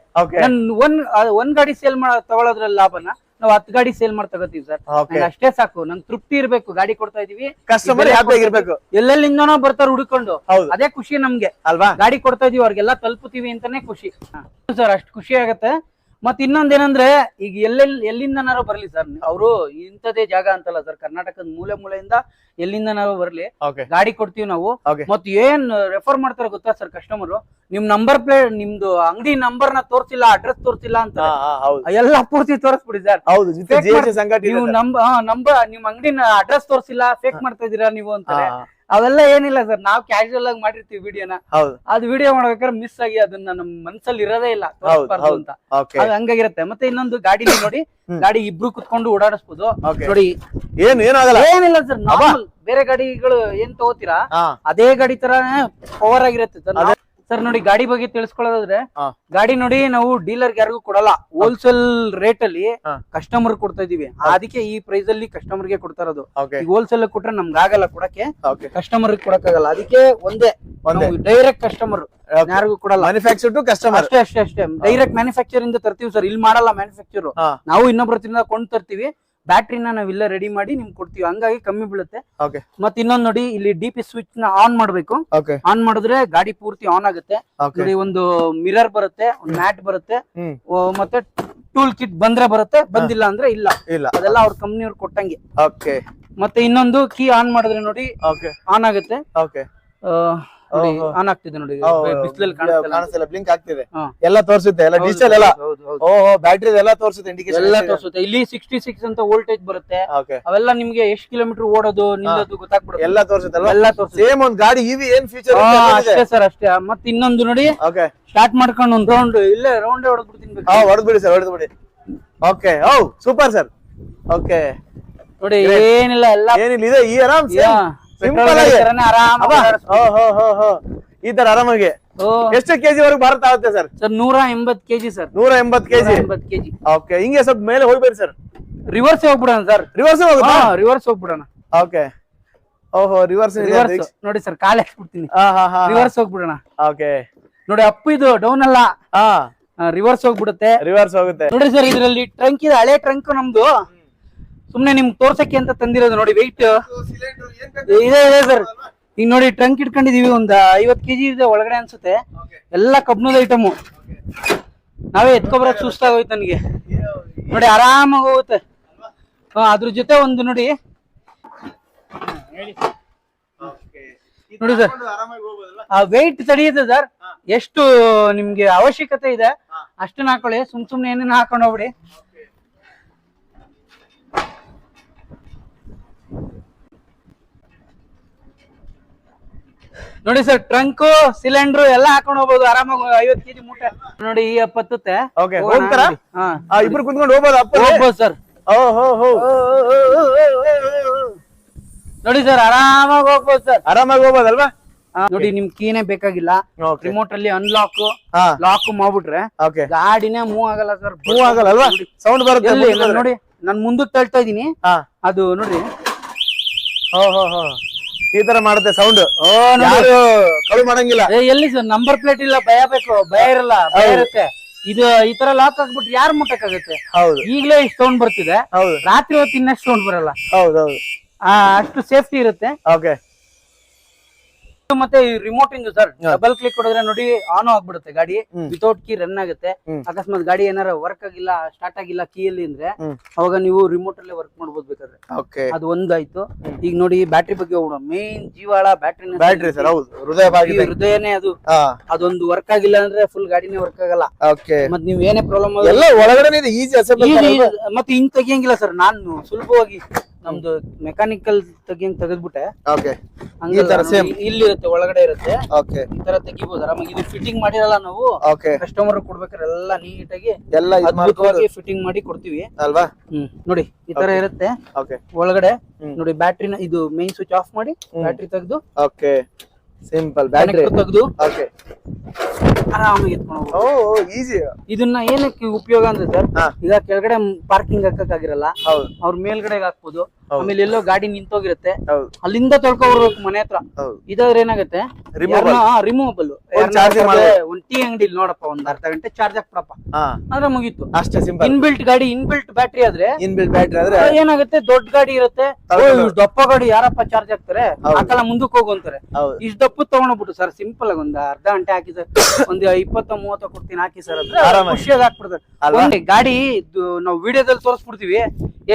ಒಂದ್ ಒಂದ್ ಗಾಡಿ ಸೇಲ್ ಮಾಡ ತಗೊಳ್ಳೋದ್ರಲ್ಲಿ ಲಾಭನ? ನಾವ್ ಹತ್ತು ಗಾಡಿ ಸೇಲ್ ಮಾಡ್ ತಗೋತೀವಿ ಸರ್ ಅಷ್ಟೇ ಸಾಕು. ನನ್ ತೃಪ್ತಿ ಇರ್ಬೇಕು. ಗಾಡಿ ಕೊಡ್ತಾ ಇದೀವಿ. ಕಸ್ಟಮರ್ ಎಲ್ಲೆಲ್ಲಿಂದ ಎಲ್ಲೆಲ್ಲಿಂದನೋ ಬರ್ತಾರೆ ಹುಡುಕೊಂಡು. ಅದೇ ಖುಷಿ ನಮ್ಗೆ. ಅಲ್ವಾ? ಗಾಡಿ ಕೊಡ್ತಾ ಇದೀವಿ ಅವ್ರಿಗೆಲ್ಲ ತಲುಪುತ್ತೀವಿ ಅಂತಾನೆ ಖುಷಿ. ಸರ್ ಅಷ್ಟು ಖುಷಿ ಆಗತ್ತೆ. ಮತ್ ಇನ್ನೊಂದೇನಂದ್ರೆ ಈಗ ಎಲ್ಲೆಲ್ ಎಲ್ಲಿಂದನಾರು ಬರ್ಲಿ ಸರ್ ಅವರು ಇಂಥದೇ ಜಾಗ ಅಂತಲ್ಲ ಸರ್ ಕರ್ನಾಟಕದ ಮೂಲೆ ಮೂಲೆಯಿಂದ ಎಲ್ಲಿಂದನಾರು ಬರ್ಲಿ. ಓಕೆ ಗಾಡಿ ಕೊಡ್ತೀವಿ ನಾವು. Okay. ಮತ್ ಏನ್ ರೆಫರ್ ಮಾಡ್ತಾರೆ ಗೊತ್ತಾ ಸರ್ ಕಸ್ಟಮರ್ ನಿಮ್ ನಂಬರ್ ಪ್ಲೇಟ್ ನಿಮ್ದು ಅಂಗಡಿ ನಂಬರ್ನ ತೋರ್ಸಿಲ್ಲ ಅಡ್ರೆಸ್ ತೋರ್ಸಿಲ್ಲ ಅಂತ. ಹೌದು. ಎಲ್ಲ ಪೂರ್ತಿ ತೋರಿಸ್ಬಿಡಿ ಸರ್. ಹೌದು Fake ಜಿ ಮಾಡ್- ಸಂಗತಿ ನೀವು ನಂಬ ನಂಬರ್ ನಿಮ್ ಅಂಗಡಿನ ಅಡ್ರೆಸ್ ತೋರ್ಸಿಲ್ಲ ಫೇಕ್ ಮಾಡ್ತಾ ಇದೀರಾ ನೀವು ಅಂತಾರೆ ಅವೆಲ್ಲ ಏನಿಲ್ಲ ಸರ್ ನಾವ್ ಕ್ಯಾಶುವಲ್ ಆಗಿ ಮಾಡಿರ್ತೀವಿ ವಿಡಿಯೋನ ಹೌದು. ಅದು ವಿಡಿಯೋ ಮಾಡ್ಬೇಕಾದ್ರೆ ಮಿಸ್ ಆಗಿ ಅದನ್ನ ನಮ್ ಮನ್ಸಲ್ಲಿ ಇರೋದೇ ಇಲ್ಲ. ಹಂಗಾಗಿರತ್ತೆ ಅಂತ. ಅದು ಹಂಗಾಗಿರುತ್ತೆ. ಮತ್ತೆ ಇನ್ನೊಂದು ಗಾಡಿ ನೋಡಿ. ಗಾಡಿ ಇಬ್ರು ಕುತ್ಕೊಂಡು ಓಡಾಡಿಸ್ಬೋದು. ನೋಡಿ. ಏನು ಏನಾಗಲ್ಲ ಏನಿಲ್ಲ ಸರ್ ನಾರ್ಮಲ್ ಬೇರೆ ಗಾಡಿಗಳು ಏನ್ ತಗೋತೀರಾ? ಅದೇ ಗಾಡಿ ತರಾನೇ ಪವರ್ ಆಗಿರುತ್ತೆ ಸರ್ ಸರ್ ನೋಡಿ ಗಾಡಿ ಬಗ್ಗೆ ತಿಳಿಸ್ಕೊಳ್ಳೋದಾದ್ರೆ ಗಾಡಿ ನೋಡಿ ನಾವು ಡೀಲರ್ ಯಾರಿಗೂ ಕೊಡಲ್ಲ. ಹೋಲ್ಸೇಲ್ ರೇಟ್ ಅಲ್ಲಿ. ಕಸ್ಟಮರ್ ಕೊಡ್ತಾ ಇದೀವಿ. ಅದಕ್ಕೆ ಈ ಪ್ರೈಸ್ ಅಲ್ಲಿ ಕಸ್ಟಮರ್ಗೆ ಕೊಡ್ತಾ ಇರೋದು. ಹೋಲ್ಸೇಲ್ ಕೊಟ್ರೆ ನಮ್ಗೆ ಆಗಲ್ಲ ಕೊಡಕ್ಕೆ. ಕಸ್ಟಮರ್ ಕೊಡಕ್ಕಾಗಲ್ಲ. ಅದಕ್ಕೆ ಒಂದೇ. ಡೈರೆಕ್ಟ್ ಕಸ್ಟಮರ್ ಯಾರಿಗೂ ಕೊಡಲ್ಲ. ಮ್ಯಾನುಫ್ಯಾಕ್ಚರ್ ಟು ಕಸ್ಟಮರ್ ಅಷ್ಟೇ ಅಷ್ಟೇ ಅಷ್ಟೇ. ಡೈರೆಕ್ಟ್ ಮ್ಯಾನುಫ್ಯಾಕ್ಚರ್ ಇಂದ ತರ್ತೀವಿ ಸರ್ ಇಲ್ಲಿ ಮಾಡಲ್ಲ ಮ್ಯಾನುಫ್ಯಾಕ್ಚರ್. ನಾವು ಇನ್ನೊಬ್ರ ಕೊಂಡ್ ತರ್ತೀವಿ. ಬ್ಯಾಟ್ರಿನ ನಾವ್ ಇಲ್ಲೇ ರೆಡಿ ಮಾಡಿ ನಿಮ್ಗೆ ಕೊಡ್ತೀವಿ. ಹಂಗಾಗಿ ಕಮ್ಮಿ ಬೀಳುತ್ತೆ. ಮತ್ತೆ ಇನ್ನೊಂದ್ ನೋಡಿ ಇಲ್ಲಿ ಡಿ ಪಿ ಸ್ವಿಚ್ನ ಆನ್ ಮಾಡ್ಬೇಕು. ಆನ್ ಮಾಡಿದ್ರೆ ಗಾಡಿ ಪೂರ್ತಿ ಆನ್ ಆಗುತ್ತೆ. ನೋಡಿ ಒಂದು ಮಿರರ್ ಬರುತ್ತೆ ಒಂದು ಮ್ಯಾಟ್ ಬರುತ್ತೆ. ಮತ್ತೆ ಟೂಲ್ ಕಿಟ್ ಬಂದ್ರೆ ಬರುತ್ತೆ ಬಂದಿಲ್ಲ ಅಂದ್ರೆ ಇಲ್ಲ. ಇಲ್ಲ. ಅದೆಲ್ಲ ಅವ್ರ ಕಂಪ್ನಿಯವ್ರು ಕೊಟ್ಟಂಗೆ. ಓಕೆ ಮತ್ತೆ ಇನ್ನೊಂದು ಕೀ ಆನ್ ಮಾಡಿದ್ರೆ ನೋಡಿ ಆನ್ ಆಗುತ್ತೆ. ಓಕೆ ನೋಡಿ. ಆನ್ ಆಗ್ತಿದೆ ನೋಡಿ ಬಿಸಿಲಲ್ಲಿ ಕಾಣಿಸ್ತಿಲ್ಲ. ಬ್ಲಿಂಕ್ ಆಗ್ತಿದೆ. ಎಲ್ಲಾ ತೋರಿಸುತ್ತೆ ಎಲ್ಲ ಡಿಜಿಟಲ್ ಎಲ್ಲ. ಓಹೋ ಬ್ಯಾಟ್ರಿ ಎಲ್ಲ ತೋರಿಸುತ್ತೆ ಇಂಡಿಕೇಶನ್ ಎಲ್ಲ ತೋರಿಸುತ್ತೆ. ಇಲ್ಲಿ ಸಿಕ್ಸ್ಟಿ ಸಿಕ್ಸ್ ಅಂತ ವೋಲ್ಟೇಜ್ ಬರುತ್ತೆ. ಅವೆಲ್ಲ ನಿಮ್ಗೆ ಎಷ್ಟು ಕಿಲೋಮೀಟರ್ ಓಡೋದು ನಿಲ್ಲೋದು ಗೊತ್ತಾಗ್ಬಿಡುತ್ತೆ. ಎಲ್ಲ ತೋರಿಸುತ್ತಲ್ವಾ ಎಲ್ಲ ತೋರಿಸುತ್ತೆ. ಸೇಮ್ ಒಂದ್ ಗಾಡಿ ಇವಿ ಏನ್ ಫೀಚರ್ ಅಷ್ಟೇ ಸರ್ ಅಷ್ಟೇ. ಮತ್ತೆ ಇನ್ನೊಂದು ನೋಡಿ. ಓಕೆ ಸ್ಟಾರ್ಟ್ ಮಾಡ್ಕೊಂಡು ಒಂದು ರೌಂಡ್ ಇಲ್ಲೇ ರೌಂಡ್ ಹೊಡೆದ್ಬಿಡ್ತೀನಿ ಹಾ ಹೊಡೆದ್ ಬಿಡಿ ಸರ್ ಹೊಡೆದ್ಬಿಡಿ. ಓಕೆ ಓ ಸೂಪರ್ ಸರ್ ಓಕೆ ನೋಡಿ ಏನಿಲ್ಲ ಎಲ್ಲ ಏನಿಲ್ಲ ಇದೆ ಈ ಆರಾಮ್ ಸಿಂಪಲ್ ಆಗಿ. ಈ ತರ ಆರಾಮಾಗಿ ಎಷ್ಟು ಕೆಜಿ ವರ್ಗ ಭಾರತ ಆಗುತ್ತೆ ಸರ್? ಸರ್ ನೂರ ಎಂಬತ್ ಕೆಜಿ ಸರ್. ನೂರ ಎಂಬತ್ ಕೆಜಿ. ಎಂಬತ್ ಕೆಜಿ. ಓಕೆ ಹಿಂಗೆ ಸ್ವಲ್ಪ ಮೇಲೆ ಹೋಗ್ಬೇಡಿ ಸರ್. ರಿವರ್ಸ್ ಹೋಗ್ಬಿಡೋಣ ಸರ್. ರಿವರ್ಸ್ ಹೋಗುತ್ತಾ? ರಿವರ್ಸ್ ಹೋಗ್ಬಿಡೋಣ. ಓಕೆ. ಓಹೋ ರಿವರ್ಸ್ ರಿವರ್ಸ್ ನೋಡಿ ಸರ್ ಕಾಲ್ ಹಾಕ್ಬಿಡ್ತೀನಿ. ರಿವರ್ಸ್ ಹೋಗ್ಬಿಡೋಣ. ಓಕೆ. ನೋಡಿ ಅಪ್ಪ ಇದು ಡೌನ್ ಅಲ್ಲ. ರಿವರ್ಸ್ ಹೋಗ್ಬಿಡುತ್ತೆ. ರಿವರ್ಸ್ ಹೋಗುತ್ತೆ. ನೋಡಿ ಸರ್ ಇದರಲ್ಲಿ ಟ್ರಂಕ್ ಇದೆ ಹಳೆ ಟ್ರಂಕ್ ನಮ್ದು. ಸುಮ್ನೆ ನಿಮ್ಗೆ ತೋರ್ಸಕ್ಕೆ ಅಂತ ತಂದಿರೋದು ನೋಡಿ ವೆಯ್ಟ್ ಇದೆ ಇದೆ ಸರ್ ಈಗ ನೋಡಿ ಟ್ರಂಕ್ ಇಟ್ಕೊಂಡಿದೀವಿ ಒಂದ್ ಐವತ್ ಕೆಜಿ ಇದೆ ಒಳಗಡೆ ಅನ್ಸುತ್ತೆ. ಎಲ್ಲ ಕಬ್ಣದ ಐಟಮು ನಾವೇ ಎತ್ಕೊಬರಕ್ ಸುಸ್ತಾಗೋಯ್ತು ನನಗೆ. ನೋಡಿ ಆರಾಮಾಗಿ ಹೋಗುತ್ತೆ. ಹಾ ಅದ್ರ ಜೊತೆ ಒಂದು ನೋಡಿ. ನೋಡಿ ಸರ್ ಆ ವೆಯ್ಟ್ ತಡೆಯುತ್ತೆ ಸರ್ ಎಷ್ಟು ನಿಮ್ಗೆ ಅವಶ್ಯಕತೆ ಇದೆ ಅಷ್ಟನ್ನ ಹಾಕೊಳ್ಳಿ. ಸುಮ್ ಸುಮ್ನೆ ಏನೇನು ಹಾಕೊಂಡು ಹೋಗ್ಬಿಡಿ. ನೋಡಿ ಸರ್ ಟ್ರಂಕ್ ಸಿಲಿಂಡರ್ ಎಲ್ಲ ಹಾಕೊಂಡ್ ಹೋಗ್ಬೋದು ಆರಾಮಾಗಿ ಐವತ್ ಕೆಜಿ ಮೂಟೆ. ನೋಡಿ ಈ ಹೋಗ್ತಾರಾ? ಹಾ ಆ ಇಬ್ರು ಕುತ್ಕೊಂಡು ಹೋಗ್ಬೋದು ಅಪ್ಪ ಹೋಗ್ಬೋದು ಸರ್ ನೋಡಿ ಸರ್ ಆರಾಮಾಗಿ ಹೋಗ್ಬೋದು ಸರ್ ಆರಾಮಾಗಿ ಹೋಗ್ಬೋದಲ್ವಾ? ನೋಡಿ ನಿಮ್ ಕೀನೇ ಬೇಕಾಗಿಲ್ಲ. ಓಕೆ ರಿಮೋಟ್ ಅಲ್ಲಿ ಅನ್ಲಾಕ್ ಲಾಕ್ ಮಾಡ್ಬಿಟ್ರೆ ಓಕೆ ಗಾಡಿನೇ ಮೂವ್ ಆಗಲ್ಲ ಸರ್ ಮೂವ್ ಆಗಲ್ಲ ಅಲ್ವಾ? ಸೌಂಡ್ ಬರುತ್ತೆ ನಾನ್ ನೋಡಿ ನಾನ್ ಮುಂದಕ್ಕೆ ತಳ್ತಾ ಇದೀನಿ ಅದು ನೋಡಿ. ಹೋ ಹೋ ಹೋ. ಈ ತರ ಮಾಡುತ್ತೆ ಸೌಂಡ್ ಕಳು ಮಾಡಂಗಿಲ್ಲ. ಎಲ್ಲಿ ಸರ್? ನಂಬರ್ ಪ್ಲೇಟ್ ಇಲ್ಲ ಭಯ ಬೇಕು ಭಯ ಇರಲ್ಲ ಭಯ ಇರುತ್ತೆ. ಇದು ಈ ತರ ಲಾಕ್ ಹಾಕ್ಬಿಟ್ಟು ಯಾರು ಮುಟ್ಟಕ್ಕಾಗುತ್ತೆ? ಹೌದು. ಈಗ್ಲೇ ಇಷ್ಟು ಸೌಂಡ್ ಬರ್ತಿದೆ. ಹೌದು. ರಾತ್ರಿ ಹೊತ್ತು ಇನ್ನಷ್ಟು ಸೌಂಡ್ ಬರಲ್ಲ. ಹೌದೌದು ಅಷ್ಟು ಸೇಫ್ಟಿ ಇರುತ್ತೆ. ಓಕೆ ಮತ್ತೆ ರಿಮೋಟ್ ಇಂದು ಸರ್ ಡಬಲ್ ಕ್ಲಿಕ್ ಹೊಡೆದ್ರೆ ನೋಡಿ ಆನ್ ಆಗ್ಬಿಡುತ್ತೆ ಗಾಡಿ ವಿಥೌಟ್ ವಿತೌಟ್ ಕೀ ರನ್ ಆಗುತ್ತೆ. ಅಕಸ್ಮಾತ್ ಗಾಡಿ ಏನಾರ ವರ್ಕ್ ಆಗಿಲ್ಲ ಸ್ಟಾರ್ಟ್ ಆಗಿಲ್ಲ ಕೀ ಅಲ್ಲಿ ಅಂದ್ರೆ ಅವಾಗ ನೀವು ರಿಮೋಟ್ ಅಲ್ಲೇ ವರ್ಕ್ ಮಾಡ್ಬೋದು ಬೇಕಾದ್ರೆ. ಅದು ಒಂದಾಯ್ತು. ಈಗ ನೋಡಿ ಬ್ಯಾಟ್ರಿ ಬಗ್ಗೆ ಹೋಗೋಣ ಮೇನ್ ಜೀವಾಳ ಬ್ಯಾಟ್ರಿ ಬ್ಯಾಟ್ರಿ ಸರ್ ಹೌದು. ಹೃದಯ ಹೃದಯನೇ ಅದು. ಅದೊಂದು ವರ್ಕ್ ಆಗಿಲ್ಲ ಅಂದ್ರೆ ಫುಲ್ ಗಾಡಿನೇ ವರ್ಕ್ ಆಗಲ್ಲ. ಓಕೆ ಮತ್ ನೀವ್ ಏನೇ ಪ್ರಾಬ್ಲಮ್ ಎಲ್ಲ ಒಳಗಡೆ ಈಸಿ ಮತ್ತೆ ಹಿಂಗ್ ತೆಗಿಯಂಗಿಲ್ಲ ಸರ್ ನಾನು ಸುಲಭವಾಗಿ ನಮ್ದು ಮೆಕ್ಯಾನಿಕಲ್ ತೆಗಿಯಂಗ್ ತೆಗೆದ್ಬಿಟ್ಟೆ. ಓಕೆ ಈ ತರ same. ಇಲ್ಲಿ ಇರುತ್ತೆ ಒಳಗಡೆ ಇರುತ್ತೆ. ಓಕೆ ಈ ತರ ತೆಗಿಬಹುದು ಆರಾಮಾಗಿ ಇದು ಫಿಟ್ಟಿಂಗ್ ಮಾಡಿರಲ್ಲ ನಾವು ಓಕೆ ಕಸ್ಟಮರ್ ಕೊಡ್ಬೇಕಾದ್ರೆ ಎಲ್ಲ ನೀಟಾಗಿ ಎಲ್ಲ ಇದು ಮಾಡ್ಕೊಂಡು ಅದ್ಭುತವಾಗಿ ಫಿಟ್ಟಿಂಗ್ ಮಾಡಿ ಕೊಡ್ತೀವಿ. ಅಲ್ವಾ? ಹ್ಮ್. ನೋಡಿ ಈ ತರ ಇರುತ್ತೆ. ಓಕೆ ಒಳಗಡೆ ಹ್ಮ್. ನೋಡಿ ಬ್ಯಾಟ್ರಿನ ಇದು ಮೈನ್ ಸ್ವಿಚ್ ಆಫ್ ಮಾಡಿ ಬ್ಯಾಟ್ರಿ ತೆಗೆದು ಓಕೆ ಸಿಂಪಲ್ ಬ್ಯಾಟ್ರಿ ತೆಗೆದು. ಓಕೆ ಆರಾಮಾಗಿ ಎತ್ಕೊಂಡು ಹೋಗ್ಬೋದು. ಓ ಈಸಿ ಇದನ್ನ ಏನಕ್ಕೆ ಉಪಯೋಗ ಅಂದ್ರೆ ಸರ್ ಹಾ. ಈಗ ಕೆಳಗಡೆ ಪಾರ್ಕಿಂಗ್ ಹಾಕಕ್ಕಾಗಿರಲ್ಲ ಹೌದು. ಅವ್ರ ಮೇಲ್ಗಡೆ ಹಾಕ್ಬೋದು ಆಮೇಲೆ ಎಲ್ಲೋ ಗಾಡಿ ನಿಂತೋಗಿರುತ್ತೆ ಹೌದು. ಅಲ್ಲಿಂದ ತೊಳ್ಕೊಬರ್ಬೇಕು ಮನೆ ಹತ್ರ ಹೌದು. ಇದಾದ್ರೆ ಏನಾಗುತ್ತೆ? Removable. ರಿಮೂವಬಲ್ ಮಾಡ್ಬೋದು. ಒಂದ್ ಟೀ ಅಂಗಡಿಲಿ ನೋಡಪ್ಪ ಒಂದ್ ಅರ್ಧ ಗಂಟೆ ಚಾರ್ಜ್ ಹಾಕ್ಬಿಡಪ್ಪ. ಹಾ. ಆದ್ರೆ ಮುಗೀತು. ಅಷ್ಟೇ ಸಿಂಪಲ್ ಇನ್ಬಿಲ್ಟ್ ಗಾಡಿ ಇನ್ಬಿಲ್ಟ್ ಬ್ಯಾಟ್ರಿ ಆದ್ರೆ ಇನ್ ಬಿಲ್ ಬ್ಯಾಟ್ರಿ ಆದ್ರೆ ಏನಾಗುತ್ತೆ? ದೊಡ್ಡ ಗಾಡಿ ಇರುತ್ತೆ. ದಪ್ಪ ಗಾಡಿ ಯಾರಪ್ಪ ಚಾರ್ಜ್ ಹಾಕ್ತಾರೆ? ಹೌದು. ಹಾಕಲ್ಲ ಮುಂದಕ್ಕೆ ಹೋಗು ಅಂತಾರೆ. ಹೌದು. ಇಷ್ಟ ದಪ್ಪ ತಗೊಂಡ್ಬಿಟ್ಟು ಸರ್ ಸಿಂಪಲ್ ಆಗಿ ಒಂದ್ ಅರ್ಧ ಗಂಟೆ ಹಾಕಿದ್ರೆ ಸರ್ ಒಂದ್ ಇಪ್ಪತ್ತ ಮೂವತ್ತ ಕೊಡ್ತೀನಿ ಹಾಕಿ ಸರ್ ಅಂದ್ರೆ ಆರಾಮಾಗಿ. ಖುಷಿಯಾಗಿ ಹಾಕ್ಬಿಡ್ತಾರೆ. ಅಲ್ವಾ? ಒಂದೇ ಗಾಡಿ ಇದು ನಾವು ವಿಡಿಯೋದಲ್ಲಿ ತೋರಿಸ್ಬಿಡ್ತೀವಿ.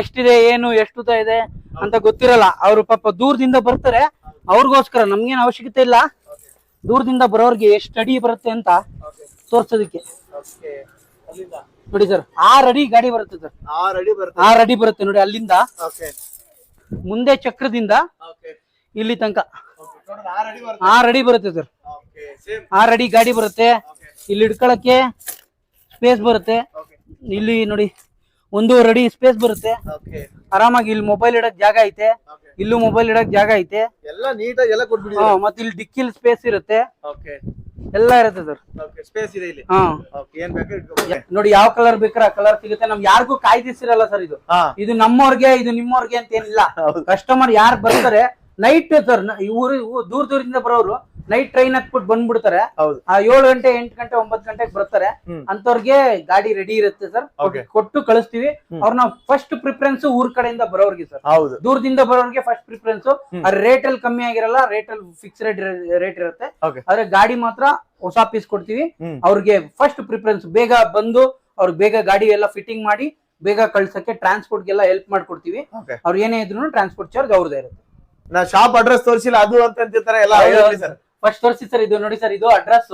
ಎಷ್ಟಿದೆ ಏನು ಎಷ್ಟು ಉದ್ದ ಇದೆ ಅಂತ ಗೊತ್ತಿರಲ್ಲ. ಅವ್ರು ಪಾಪ ದೂರದಿಂದ ಬರ್ತಾರೆ. ಅವ್ರಿಗೋಸ್ಕರ ನಮ್ಗೇನ್ ಅವಶ್ಯಕತೆ ಇಲ್ಲ. ದೂರದಿಂದ ಬರೋರ್ಗೆ ಎಷ್ಟು ಅಡಿ ಬರುತ್ತೆ ಅಂತ ತೋರ್ಸೋದಕ್ಕೆ. ನೋಡಿ ಸರ್ ಆರ್ ಅಡಿ ಗಾಡಿ ಬರುತ್ತೆ ಸರ್ ಆರ್ ಅಡಿ ಬರುತ್ತೆ. ಆರ್ ಅಡಿ ಬರುತ್ತೆ ನೋಡಿ ಅಲ್ಲಿಂದ. ಓಕೆ. ಮುಂದೆ ಚಕ್ರದಿಂದ ಓಕೆ. ಇಲ್ಲಿ ತನಕ. ಆರ್ ಅಡಿ ಬರುತ್ತೆ. ಆರ್ ಅಡಿ ಬರುತ್ತೆ ಸರ್ ಆರ್ ಅಡಿ ಗಾಡಿ ಬರುತ್ತೆ. ಇಲ್ಲಿ ಇಡ್ಕೊಳಕ್ಕೆ ಸ್ಪೇಸ್ ಬರುತ್ತೆ. ಇಲ್ಲಿ ನೋಡಿ ಒಂದೂವರೆ ಅಡಿ ಸ್ಪೇಸ್ ಬರುತ್ತೆ. ಆರಾಮಾಗಿ ಇಲ್ಲಿ ಮೊಬೈಲ್ ಇಡಕ್ ಜಾಗ ಐತೆ. ಇಲ್ಲೂ ಮೊಬೈಲ್ ಇಡಕ್ ಜಾಗ ಐತೆ. ಎಲ್ಲ ನೀಟಾಗಿ ಎಲ್ಲ ಮತ್ತೆ ಇಲ್ಲಿ ಡಿಕ್ಕಿಲ್ ಸ್ಪೇಸ್ ಇರುತ್ತೆ. ಎಲ್ಲ ಇರುತ್ತೆ ಸರ್ ಸ್ಪೇಸ್ ಇದೆ ಇಲ್ಲಿ? ಏನ್ ನೋಡಿ ಯಾವ ಕಲರ್ ಬೇಕಾರ ಕಲರ್ ಸಿಗುತ್ತೆ. ನಮ್ಗೆ ಯಾರಿಗೂ ಕಾಯ್ದಿಸಿರಲ್ಲ ಸರ್ ಇದು. ಇದು ನಮ್ಮವ್ರಿಗೆ ಇದು ನಿಮ್ಮವ್ರಿಗೆ ಅಂತ ಏನಿಲ್ಲ. ಕಸ್ಟಮರ್ ಯಾರು ಬರ್ತಾರೆ ನೈಟ್ ಸರ್ ಊರು ಊ- ದೂರ ದೂರದಿಂದ ಬರೋರು ನೈಟ್ ಟ್ರೈನ್ ಹತ್ಬಿಟ್ಟು ಬಂದ್ಬಿಡ್ತಾರೆ. ಹೌದು. ಆ ಏಳು ಗಂಟೆ ಎಂಟು ಗಂಟೆ ಒಂಬತ್ತು ಗಂಟೆಗೆ ಬರ್ತಾರೆ. ಅಂತವ್ರಿಗೆ ಗಾಡಿ ರೆಡಿ ಇರುತ್ತೆ ಸರ್ Okay. ಕೊಟ್ಟು ಕಳಿಸ್ತೀವಿ. ಅವ್ರನ್ನ ಫಸ್ಟ್ ಪ್ರಿಫರೆನ್ಸ್ ಊರ್ ಕಡೆಯಿಂದ ಬರೋರ್ಗೆ ಸರ್ ಹೌದು. ದೂರದಿಂದ ಬರೋರ್ಗೆ ಫಸ್ಟ್ ಪ್ರಿಫರೆನ್ಸ್ ರೇಟ್ ಅಲ್ಲಿ ಕಮ್ಮಿ ಆಗಿರಲ್ಲ ರೇಟ್ ಅಲ್ಲಿ ಫಿಕ್ಸ್ ರೇಟ್ ರೇಟ್ ಇರುತ್ತೆ. ಓಕೆ ಆದ್ರೆ ಗಾಡಿ ಮಾತ್ರ ಹೊಸ ಪೀಸ್ ಕೊಡ್ತೀವಿ. ಹ್ಮ್. ಅವ್ರಿಗೆ ಫಸ್ಟ್ ಪ್ರಿಫರೆನ್ಸ್ ಬೇಗ ಬಂದು ಅವ್ರಿಗೆ ಬೇಗ ಗಾಡಿ ಎಲ್ಲ ಫಿಟ್ಟಿಂಗ್ ಮಾಡಿ ಬೇಗ ಕಳ್ಸಕ್ಕೆ ಟ್ರಾನ್ಸ್ಪೋರ್ಟ್ಗೆಲ್ಲ ಹೆಲ್ಪ್ ಮಾಡ್ಕೊಡ್ತೀವಿ. ಓಕೆ ಅವ್ರು ಏನೇ ಇದ್ರು ಟ್ರಾನ್ಸ್ಪೋರ್ಟ್ ಚಾರ್ಜ್ ಅವ್ರದೇ ಇರುತ್ತೆ. ನಾ ಶಾಪ್ ಅಡ್ರೆಸ್ ತೋರಿಸಿಲ್ಲ ಅದು ಅಂತ ಅಂತಿರ್ತಾರೆ ಎಲ್ಲ. ಸರ್ ಫಸ್ಟ್ ತೋರಿಸಿ ಸರ್ ಇದು ನೋಡಿ ಸರ್ ಇದು ಅಡ್ರೆಸ್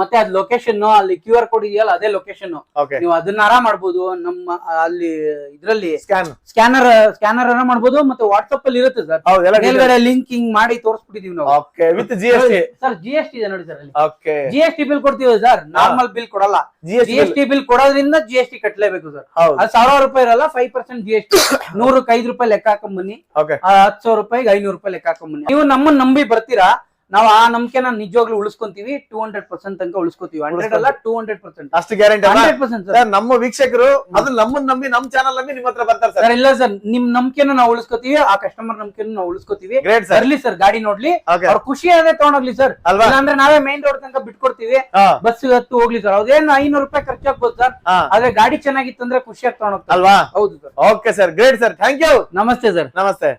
ಮತ್ತೆ ಅದ್ ಲೊಕೇಶನ್ ಅಲ್ಲಿ ಕ್ಯೂ ಆರ್ ಕೋಡ್ ಇದೆಯಲ್ಲ ಅದೇ ಲೊಕೇಶನ್ ನೀವು ಅದನ್ನ ಆರಾಮ್ ಮಾಡ್ಬೋದು. ನಮ್ಮ ಅಲ್ಲಿ ಇದ್ರಲ್ಲಿ ಸ್ಕ್ಯಾನ್ ಸ್ಕ್ಯಾನರ್ ಸ್ಕ್ಯಾನರ್ ಅನ್ನ ಮಾಡ್ಬೋದು ಮತ್ತೆ ವಾಟ್ಸ್ಆಪ್ ಅಲ್ಲಿ ಇರುತ್ತೆ ಸರ್ ಮೇಲ್ಗಡೆ ಲಿಂಕ್ ಹಿಂಗ್ ಮಾಡಿ ತೋರಿಸ್ಬಿಟ್ಟಿದೀವಿ ನಾವು. With G S T sir G S T ಇದೆ ನೋಡಿ ಸರ್ ಅಲ್ಲಿ. Okay G S T bill ಕೊಡ್ತೀವಿ ಸರ್ ನಾರ್ಮಲ್ ಬಿಲ್ ಕೊಡಲ್ಲ. ಜಿ ಎಸ್ ಟಿ ಬಿಲ್ ಕೊಡೋದ್ರಿಂದ ಜಿ ಎಸ್ ಟಿ ಕಟ್ಲೇಬೇಕು ಸರ್ ಅದು ಸಾವಿರ ರೂಪಾಯಿ ಇರಲ್ಲ five percent G S T ನೂರಕ್ಕೆ ಐದು ರೂಪಾಯಿ ಲೆಕ್ಕ ಹಾಕೊಂಡ್ ಬನ್ನಿ. ಹತ್ತು ಸಾವಿರ ರೂಪಾಯಿಗೆ ಐನೂರು ರೂಪಾಯಿ ಲೆಕ್ಕ ಹಾಕೊಂಡ್ ಬನ್ನಿ. ನೀವು ನಮ್ಮನ್ನ ನಂಬಿ ಬರ್ತೀರಾ? ನಾವು ಆ ನಂಬಿಕೆನ ನಿಜವಾಗ್ಲೂ ಉಳಿಸ್ಕೊಂತೀವಿ ಟೂ ಹಂಡ್ರೆಡ್ ಪರ್ಸೆಂಟ್ ತನಕ ಉಳಿಸ್ಕೊತೀವಿ. ಹಂಡ್ರೆಡ್ ಅಲ್ಲ ಟೂ ಹಂಡ್ರೆಡ್ ಪರ್ಸೆಂಟ್ ಅಷ್ಟು ಗ್ಯಾರಂಟಿ ಹಂಡ್ರೆಡ್ ಪರ್ಸೆಂಟ್ ಸರ್ ನಮ್ಮ ವೀಕ್ಷಕರು ಅದು ನಮ್ಮನ್ನ ನಂಬಿ ನಮ್ಮ ಚಾನಲ್ ನಂಬಿ ನಿಮ್ಮ ಹತ್ರ ಬರ್ತಾರೆ ಸರ್. ಇಲ್ಲ ಸರ್ ನಿಮ್ ನಂಬಿಕೆನ ನಾವು ಉಳಿಸ್ಕೊತೀವಿ ಆ ಕಸ್ಟಮರ್ ನಂಬಿಕೆನ ನಾವು ಉಳಿಸ್ಕೊತೀವಿ. ಬರ್ಲಿ ಸರ್ ಗಾಡಿ ನೋಡ್ಲಿ. ಅವ್ರ ಖುಷಿ ಆದ್ರೆ ತಗೊಂಡೋಗ್ಲಿ ಸರ್. ಅಲ್ವಾ? ಅಂದ್ರೆ ನಾವೇ ಮೈನ್ ರೋಡ್ ತನಕ ಬಿಟ್ಕೊಡ್ತೀವಿ. ಬಸ್ ಹತ್ತು ಹೋಗ್ಲಿ ಸರ್. ಅದೇನು ಐನೂರು ರೂಪಾಯಿ ಖರ್ಚಾಗ್ಬೋದು ಸರ್. ಆದ್ರೆ ಗಾಡಿ ಚೆನ್ನಾಗಿತ್ತು ಅಂದ್ರೆ ಖುಷಿಯಾಗಿ ತಗೊಂಡೋಗ್ತಾರೆ. ಅಲ್ವಾ? ಹೌದು sir. Okay sir great sir thank you ನಮಸ್ತೆ ಸರ್. ನಮಸ್ತೆ.